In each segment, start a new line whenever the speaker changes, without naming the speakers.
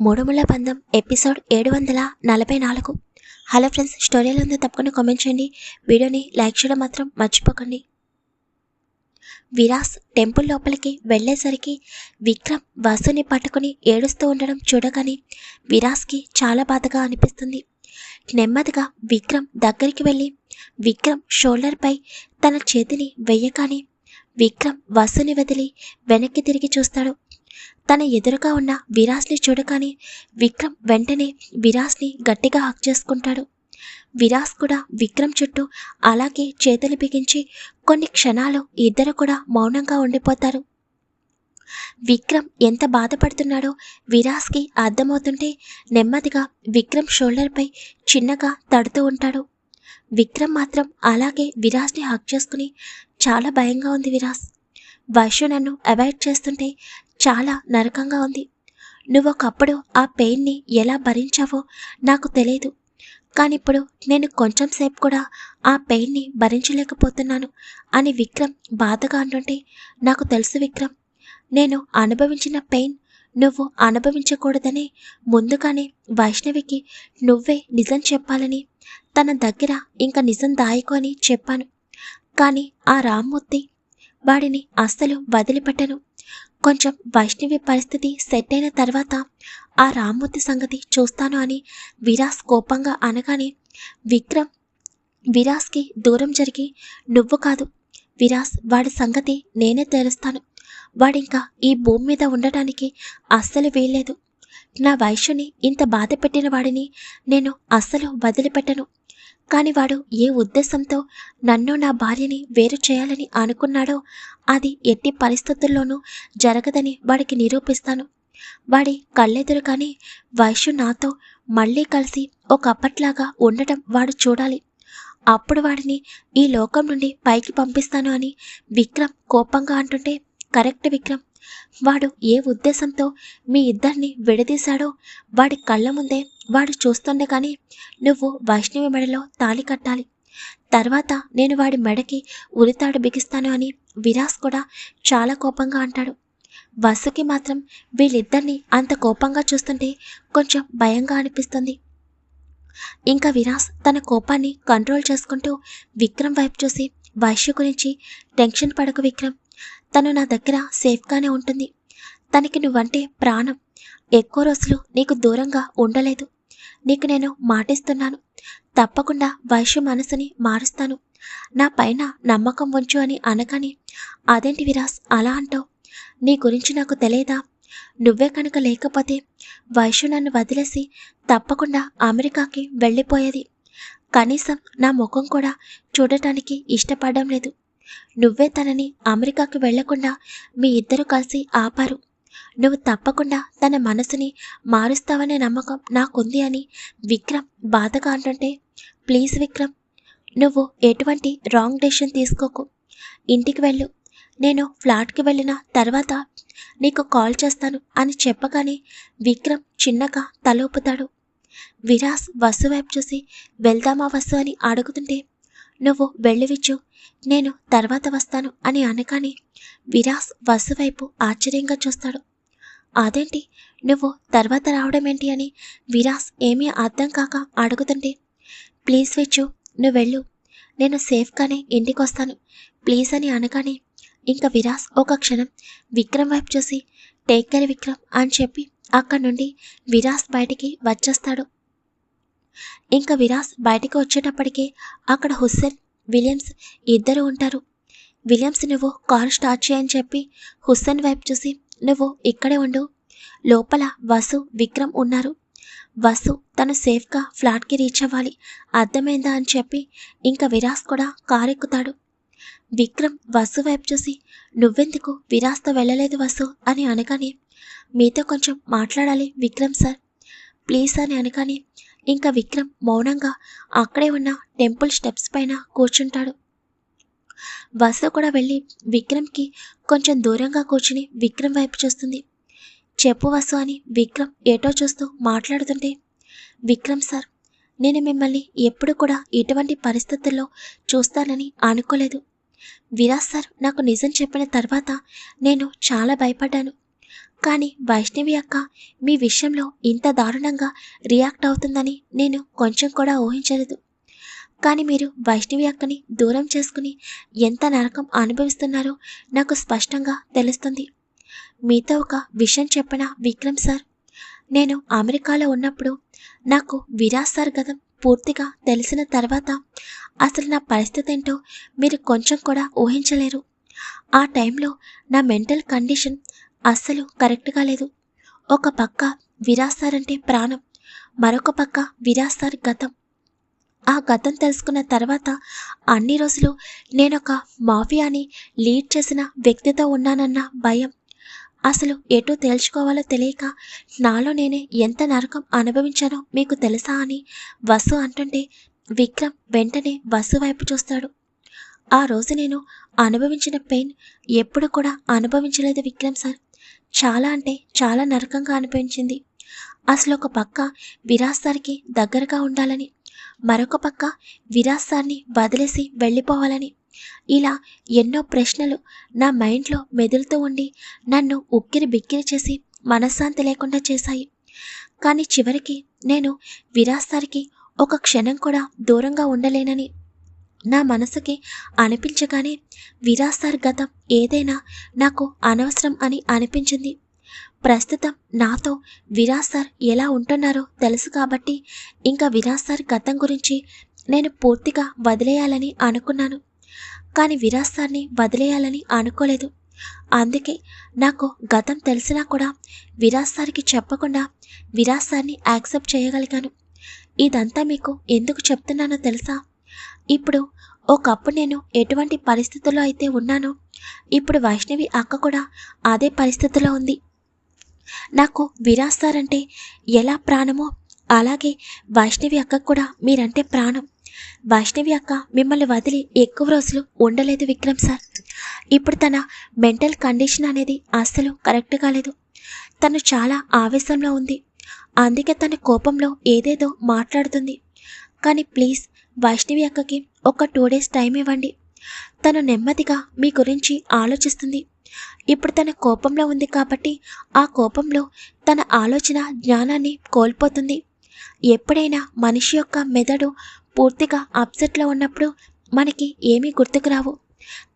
మూడుముల బంధం ఎపిసోడ్ ఏడు వందల నలభై నాలుగు. హలో ఫ్రెండ్స్ స్టోరీలో ఉందో తప్పకుండా కామెంట్ చేయండి. వీడియోని లైక్ చేయడం మాత్రం మర్చిపోకండి. విరాస్ టెంపుల్ లోపలికి వెళ్ళేసరికి విక్రమ్ వసుని పట్టుకుని ఏడుస్తూ ఉండడం చూడగానే విరాస్కి చాలా బాధగా అనిపిస్తుంది. నెమ్మదిగా విక్రమ్ దగ్గరికి వెళ్ళి విక్రమ్ షోల్డర్పై తన చేతిని వెయ్యగానే విక్రమ్ వసుని వదిలి వెనక్కి తిరిగి చూస్తాడు. తన ఎదురుగా ఉన్న విరాస్ని చూడగానే విక్రమ్ వెంటనే విరాస్ని గట్టిగా హక్ చేసుకుంటాడు. విరాస్ కూడా విక్రమ్ చుట్టూ అలాగే చేతులు బిగించి కొన్ని క్షణాలు ఇద్దరు కూడా మౌనంగా ఉండిపోతారు. విక్రమ్ ఎంత బాధపడుతున్నాడో విరాస్కి అర్థమవుతుంటే నెమ్మదిగా విక్రమ్ షోల్డర్పై చిన్నగా తడుతూ ఉంటాడు. విక్రమ్ మాత్రం అలాగే విరాస్ని హక్ చేసుకుని చాలా భయంగా ఉంది విరాస్ వైశ్య నన్ను అవాయిడ్ చేస్తుంటే చాలా నరకంగా ఉంది. నువ్వు ఒకప్పుడు ఆ పెయిన్ని ఎలా భరించావో నాకు తెలియదు కానీ ఇప్పుడు నేను కొంచెం సేపు కూడా ఆ పెయిన్ని భరించలేకపోతున్నాను అని విక్రమ్ బాధగా అంటుంటే నాకు తెలుసు విక్రమ్ నేను అనుభవించిన పెయిన్ నువ్వు అనుభవించకూడదని ముందుగానే వైష్ణవికి నువ్వే నిజం చెప్పాలని తన దగ్గర ఇంకా నిజం దాయకు అని చెప్పాను. కానీ ఆ రామ్మూర్తి వాడిని అస్సలు వదిలిపెట్టను. కొంచెం వైష్ణవి పరిస్థితి సెట్ అయిన తర్వాత ఆ రామ్మూర్తి సంగతి చూస్తాను అని విరాస్ కోపంగా అనగానే విక్రమ్ విరాస్కి దూరం జరిగి నువ్వు కాదు విరాస్ వాడి సంగతి నేనే తెలుస్తాను. వాడింకా ఈ భూమి మీద ఉండటానికి అస్సలు వీల్లేదు. నా వైశ్యుని ఇంత బాధ పెట్టిన వాడిని నేను అస్సలు వదిలిపెట్టను. కాని వాడు ఏ ఉద్దేశంతో నన్ను నా భార్యని వేరు చేయాలని అనుకున్నాడో అది ఎట్టి పరిస్థితుల్లోనూ జరగదని వాడికి నిరూపిస్తాను. వాడి కళ్ళెదురుగానే వైశ్యు నాతో మళ్ళీ కలిసి ఒకప్పట్లాగా ఉండటం వాడు చూడాలి. అప్పుడు వాడిని ఈ లోకం నుండి పైకి పంపిస్తాను అని విక్రమ్ కోపంగా అంటుంటే కరెక్ట్ విక్రమ్. వాడు ఏ ఉద్దేశంతో మీ ఇద్దరిని విడదీశాడో వాడి కళ్ళ ముందే వాడు చూస్తుండగానే నువ్వు వైష్ణవి మెడలో తాళి కట్టాలి. తర్వాత నేను వాడి మెడకి ఉరితాడు బిగిస్తాను అని విరాస్ కూడా చాలా కోపంగా అంటాడు. వసుకి మాత్రం వీళ్ళిద్దరిని అంత కోపంగా చూస్తుంటే కొంచెం భయంగా అనిపిస్తుంది. ఇంకా విరాస్ తన కోపాన్ని కంట్రోల్ చేసుకుంటూ విక్రమ్ వైపు చూసి వైశ్య గురించి టెన్షన్ పడకు విక్రమ్. తను నా దగ్గర సేఫ్గానే ఉంటుంది. తనకి నువ్వంటే ప్రాణం. ఎక్కువ రోజులు నీకు దూరంగా ఉండలేదు. నీకు నేను మాటిస్తున్నాను. తప్పకుండా వైశ్య మనసుని మారుస్తాను. నా పైన నమ్మకం ఉంచు అని అనగానే అదేంటి విరాస్ అలా అంటావు? నీ గురించి నాకు తెలియదా? నువ్వే కనుక లేకపోతే వైశ్య నన్ను వదిలేసి తప్పకుండా అమెరికాకి వెళ్ళిపోయేది. కనీసం నా ముఖం కూడా చూడటానికి ఇష్టపడడం లేదు. నువ్వే తనని అమెరికాకి వెళ్ళకుండా మీ ఇద్దరు కలిసి ఆపారు. నువ్వు తప్పకుండా తన మనసుని మారుస్తావనే నమ్మకం నాకుంది అని విక్రమ్ బాధగా అంటుంటే ప్లీజ్ విక్రమ్ నువ్వు ఎటువంటి రాంగ్ డెసిషన్ తీసుకోకు. ఇంటికి వెళ్ళు. నేను ఫ్లాట్కి వెళ్ళిన తర్వాత నీకు కాల్ చేస్తాను అని చెప్పగానే విక్రమ్ చిన్నగా తలూపుతాడు. విరాస్ వసు వైపు చూసి వెళ్దామా వసు అని అడుగుతుంటే నువ్వు వెళ్ళివిచ్చు. నేను తర్వాత వస్తాను అని అనగానే విరాస్ వసు వైపు ఆశ్చర్యంగా చూస్తాడు. అదేంటి? నువ్వు తర్వాత రావడం ఏంటి అని విరాస్ ఏమీ అర్థం కాక అడుగుతుంటే ప్లీజ్ విచ్చు నువ్వు వెళ్ళు. నేను సేఫ్గానే ఇంటికి వస్తాను ప్లీజ్ అని అనగానే ఇంకా విరాస్ ఒక క్షణం విక్రమ్ వైపు చూసి టేక్ కేర్ విక్రమ్ అని చెప్పి అక్కడి నుండి విరాస్ బయటికి వచ్చేస్తాడు. ఇంకా విరాస్ బయటికి వచ్చేటప్పటికే అక్కడ హుస్సేన్ విలియమ్స్ ఇద్దరు ఉంటారు. విలియమ్స్ నువ్వు కారు స్టార్ట్ చేయని చెప్పి హుస్సేన్ వైపు చూసి నువ్వు ఇక్కడే ఉండు. లోపల వసు విక్రమ్ ఉన్నారు. వసు తను సేఫ్గా ఫ్లాట్కి రీచ్ అవ్వాలి. అర్థమైందా అని చెప్పి ఇంకా విరాస్ కూడా కారు ఎక్కుతాడు. విక్రమ్ వసు వైపు చూసి నువ్వెందుకు విరాస్తో వెళ్ళలేదు వసు? అని అనగానే మీతో కొంచెం మాట్లాడాలి విక్రమ్ సార్. ప్లీజ్ అని అనగానే ఇంకా విక్రమ్ మౌనంగా అక్కడే ఉన్న టెంపుల్ స్టెప్స్ పైన కూర్చుంటాడు. వసు కూడా వెళ్ళి విక్రమ్కి కొంచెం దూరంగా కూర్చుని విక్రమ్ వైపు చూస్తుంది. చెప్పు వసు అని విక్రమ్ ఏటో చూస్తూ మాట్లాడుతుంటే విక్రమ్ సార్ నేను మిమ్మల్ని ఎప్పుడు కూడా ఇటువంటి పరిస్థితుల్లో చూస్తానని అనుకోలేదు. విరాజ్ సార్ నాకు నిజం చెప్పిన తర్వాత నేను చాలా భయపడ్డాను. కానీ వైష్ణవి అక్క మీ విషయంలో ఇంత దారుణంగా రియాక్ట్ అవుతుందని నేను కొంచెం కూడా ఊహించలేదు. కానీ మీరు వైష్ణవి అక్కని దూరం చేసుకుని ఎంత నరకం అనుభవిస్తున్నారో నాకు స్పష్టంగా తెలుస్తుంది. మీతో ఒక విషయం చెప్పిన విక్రమ్ సార్ నేను అమెరికాలో ఉన్నప్పుడు నాకు విరాజ్ సార్ గతం పూర్తిగా తెలిసిన తర్వాత అసలు నా పరిస్థితి ఏంటో మీరు కొంచెం కూడా ఊహించలేరు. ఆ టైంలో నా మెంటల్ కండిషన్ అస్సలు కరెక్ట్గా లేదు ఒక పక్క విరాజ్ సార్ అంటే ప్రాణం మరొక పక్క విరాజ్ సార్ గతం. ఆ గతం తెలుసుకున్న తర్వాత అన్ని రోజులు నేనొక మాఫియాని లీడ్ చేసిన వ్యక్తితో ఉన్నానన్న భయం. అసలు ఎటు తేల్చుకోవాలో తెలియక నాలో నేనే ఎంత నరకం అనుభవించానో మీకు తెలుసా అని వసు అంటుంటే విక్రమ్ వెంటనే వసు వైపు చూస్తాడు. ఆ రోజు నేను అనుభవించిన పెయిన్ ఎప్పుడు కూడా అనుభవించలేదు విక్రమ్ సార్. చాలా అంటే చాలా నరకంగా అనిపించింది. అసలు ఒక పక్క విరాజ్ సార్కి దగ్గరగా ఉండాలని మరొక పక్క విరాజ్ సార్ని వదిలేసి వెళ్ళిపోవాలని. ఇలా ఎన్నో ప్రశ్నలు నా మైండ్లో మెదులుతూ ఉండి నన్ను ఉక్కిరి బిక్కిరి చేసి మనశ్శాంతి లేకుండా చేశాయి. కానీ చివరికి నేను విరాజ్ సార్కి ఒక క్షణం కూడా దూరంగా ఉండలేనని నా మనసుకి అనిపించగానే విరాసార్ గతం ఏదైనా నాకు అనవసరం అని అనిపించింది. ప్రస్తుతం నాతో విరాసార్ ఎలా ఉంటున్నారో తెలుసు కాబట్టి ఇంకా విరాసార్ గతం గురించి నేను పూర్తిగా వదిలేయాలని అనుకున్నాను. కానీ విరాసార్ని వదిలేయాలని అనుకోలేదు. అందుకే నాకు గతం తెలిసినా కూడా విరాసార్కి చెప్పకుండా విరాసార్ని యాక్సెప్ట్ చేయగలిగాను. ఇదంతా మీకు ఎందుకు చెప్తున్నానో తెలుసా? ఇప్పుడు ఒకప్పుడు నేను ఎటువంటి పరిస్థితుల్లో అయితే ఉన్నానో ఇప్పుడు వైష్ణవి అక్క కూడా అదే పరిస్థితిలో ఉంది. నాకు విరాజ్ సార్ అంటే ఎలా ప్రాణమో అలాగే వైష్ణవి అక్క కూడా మీరంటే ప్రాణం. వైష్ణవి అక్క మిమ్మల్ని వదిలి ఎక్కువ రోజులు ఉండలేదు విక్రమ్ సార్. ఇప్పుడు తన మెంటల్ కండిషన్ అనేది అస్సలు కరెక్ట్ కాలేదు. తను చాలా ఆవేశంలో ఉంది. అందుకే తన కోపంలో ఏదేదో మాట్లాడుతుంది. కానీ ప్లీజ్ వైష్ణవి అక్కకి ఒక టూ డేస్ టైం ఇవ్వండి. తను నెమ్మదిగా మీ గురించి ఆలోచిస్తుంది. ఇప్పుడు తన కోపంలో ఉంది కాబట్టి ఆ కోపంలో తన ఆలోచన జ్ఞానాన్ని కోల్పోతుంది. ఎప్పుడైనా మనిషి యొక్క మెదడు పూర్తిగా అప్సెట్లో ఉన్నప్పుడు మనకి ఏమీ గుర్తుకు రావు.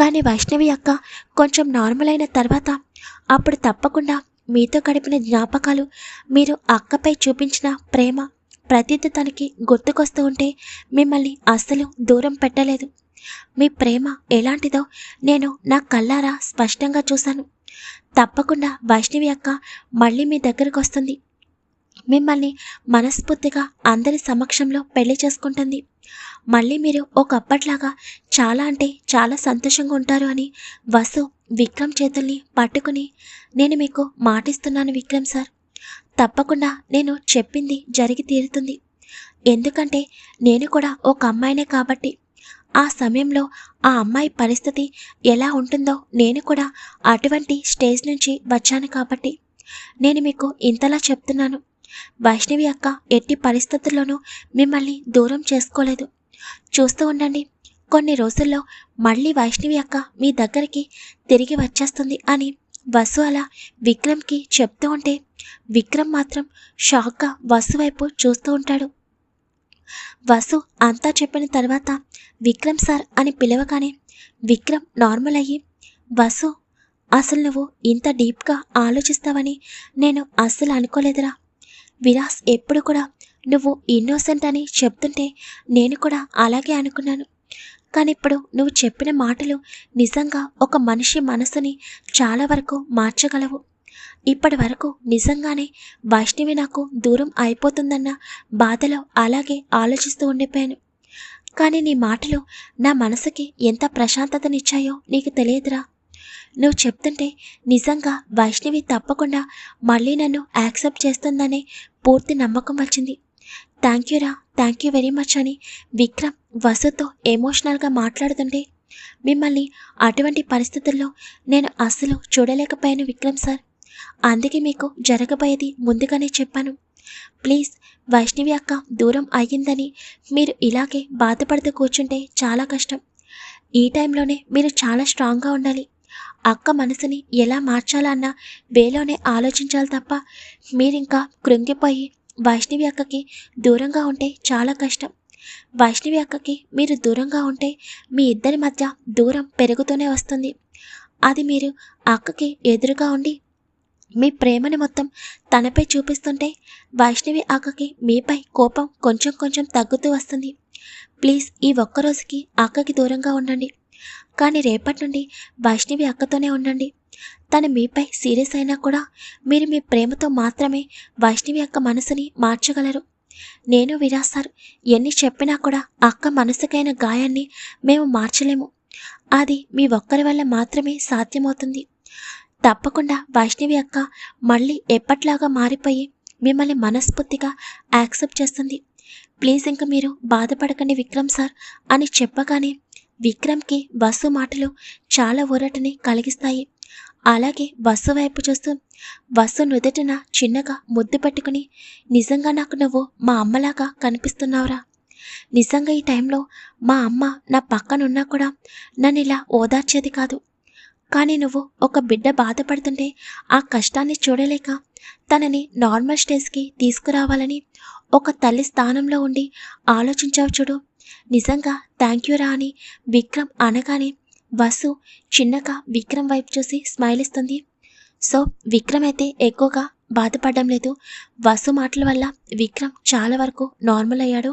కానీ వైష్ణవి అక్క కొంచెం నార్మల్ అయిన తర్వాత అప్పుడు తప్పకుండా మీతో గడిపిన జ్ఞాపకాలు మీరు అక్కపై చూపించిన ప్రేమ ప్రతిదీ తనకి గుర్తుకొస్తూ ఉంటే మిమ్మల్ని అస్సలు దూరం పెట్టలేదు. మీ ప్రేమ ఎలాంటిదో నేను నా కళ్ళారా స్పష్టంగా చూశాను. తప్పకుండా వైష్ణవి అక్క మళ్ళీ మీ దగ్గరకు వస్తుంది మిమ్మల్ని మనస్ఫూర్తిగా అందరి సమక్షంలో పెళ్ళి చేసుకుంటుంది. మళ్ళీ మీరు ఒకప్పట్లాగా చాలా అంటే చాలా సంతోషంగా ఉంటారు అని వసు విక్రమ్ చేతుల్ని పట్టుకుని నేను మీకు మాటిస్తున్నాను విక్రమ్ సార్. తప్పకుండా నేను చెప్పింది జరిగి తీరుతుంది. ఎందుకంటే నేను కూడా ఒక అమ్మాయినే కాబట్టి. ఆ సమయంలో ఆ అమ్మాయి పరిస్థితి ఎలా ఉంటుందో నేను కూడా అటువంటి స్టేజ్ నుంచి వచ్చాను కాబట్టి. నేను మీకు ఇంతలా చెప్తున్నాను. వైష్ణవి అక్క ఎట్టి పరిస్థితుల్లోనూ మిమ్మల్ని దూరం చేసుకోలేదు. చూస్తూ ఉండండి. కొన్ని రోజుల్లో మళ్ళీ వైష్ణవి అక్క మీ దగ్గరికి తిరిగి వచ్చేస్తుంది అని వసు అలా విక్రమ్కి చెప్తూ ఉంటే విక్రమ్ మాత్రం షాక్గా వసు వైపు చూస్తూ ఉంటాడు. వసు అంతా చెప్పిన తర్వాత విక్రమ్ సార్ అని పిలవగానే విక్రమ్ నార్మల్ అయ్యి వసు అసలు నువ్వు ఇంత డీప్గా ఆలోచిస్తావని నేను అస్సలు అనుకోలేదురా. విరాస్ ఎప్పుడు కూడా నువ్వు ఇన్నోసెంట్ అని చెప్తుంటే నేను కూడా అలాగే అనుకున్నాను. కానీ ఇప్పుడు నువ్వు చెప్పిన మాటలు నిజంగా ఒక మనిషి మనసుని చాలా వరకు మార్చగలవు. ఇప్పటి వరకు నిజంగానే వైష్ణవి నాకు దూరం అయిపోతుందన్న బాధలో అలాగే ఆలోచిస్తూ ఉండిపోయాను. కానీ నీ మాటలు నా మనసుకి ఎంత ప్రశాంతతనిచ్చాయో నీకు తెలియదురా. నువ్వు చెప్తుంటే నిజంగా వైష్ణవి తప్పకుండా మళ్ళీ నన్ను యాక్సెప్ట్ చేస్తుందనే పూర్తి నమ్మకం వచ్చింది. థ్యాంక్ యూ రా థ్యాంక్ యూ వెరీ మచ్ అని విక్రమ్ వసుతో ఎమోషనల్గా మాట్లాడుతుంటే మిమ్మల్ని అటువంటి పరిస్థితుల్లో నేను అస్సలు చూడలేకపోయాను విక్రమ్ సార్. అందుకే మీకు జరగబోయేది ముందుగానే చెప్పాను. ప్లీజ్ వైష్ణవి అక్క దూరం అయ్యిందని మీరు ఇలాగే బాధపడుతూ కూర్చుంటే చాలా కష్టం. ఈ టైంలోనే మీరు చాలా స్ట్రాంగ్గా ఉండాలి. అక్క మనసుని ఎలా మార్చాలన్న వేలోనే ఆలోచించాలి తప్ప మీరింకా కృంగిపోయి వైష్ణవి అక్కకి దూరంగా ఉంటే చాలా కష్టం. వైష్ణవి అక్కకి మీరు దూరంగా ఉంటే మీ ఇద్దరి మధ్య దూరం పెరుగుతూనే వస్తుంది. అది మీరు అక్కకి ఎదురుగా ఉండి మీ ప్రేమని మొత్తం తనపై చూపిస్తుంటే వైష్ణవి అక్కకి మీపై కోపం కొంచెం కొంచెం తగ్గుతూ వస్తుంది. ప్లీజ్ ఈ ఒక్కరోజుకి అక్కకి దూరంగా ఉండండి. కానీ రేపటి నుండి వైష్ణవి అక్కతోనే ఉండండి. తను మీపై సీరియస్ అయినా కూడా మీరు మీ ప్రేమతో మాత్రమే వైష్ణవి అక్క మనసుని మార్చగలరు. నేను విరాజ్ సార్ ఎన్ని చెప్పినా కూడా అక్క మనసుకైన గాయాన్ని మేము మార్చలేము. అది మీ ఒక్కరి వల్ల మాత్రమే సాధ్యమవుతుంది. తప్పకుండా వైష్ణవి అక్క మళ్ళీ ఎప్పట్లాగా మారిపోయి మిమ్మల్ని మనస్ఫూర్తిగా యాక్సెప్ట్ చేస్తుంది. ప్లీజ్ ఇంక మీరు బాధపడకండి విక్రమ్ సార్ అని చెప్పగానే విక్రమ్కి బస్సు మాటలు చాలా ఊరటని కలిగిస్తాయి. అలాగే బస్సు వైపు చూస్తూ బస్సు నుదుటిన చిన్నగా ముద్దు పెట్టుకుని నిజంగా నాకు నువ్వు మా అమ్మలాగా కనిపిస్తున్నావురా. నిజంగా ఈ టైంలో మా అమ్మ నా పక్కనున్నా కూడా నన్ను ఇలా ఓదార్చేది కాదు. కానీ నువ్వు ఒక బిడ్డ బాధపడుతుంటే ఆ కష్టాన్ని చూడలేక తనని నార్మల్ స్టేజ్కి తీసుకురావాలని ఒక తల్లి స్థానంలో ఉండి ఆలోచించావు చూడు. నిజంగా థ్యాంక్ యూ రా అని విక్రమ్ అనగానే వసు చిన్నగా విక్రమ్ వైపు చూసి స్మైల్ ఇస్తుంది. సో విక్రమ్ అయితే ఎక్కువగా బాధపడడం లేదు. వసు మాటల వల్ల విక్రమ్ చాలా వరకు నార్మల్ అయ్యాడు.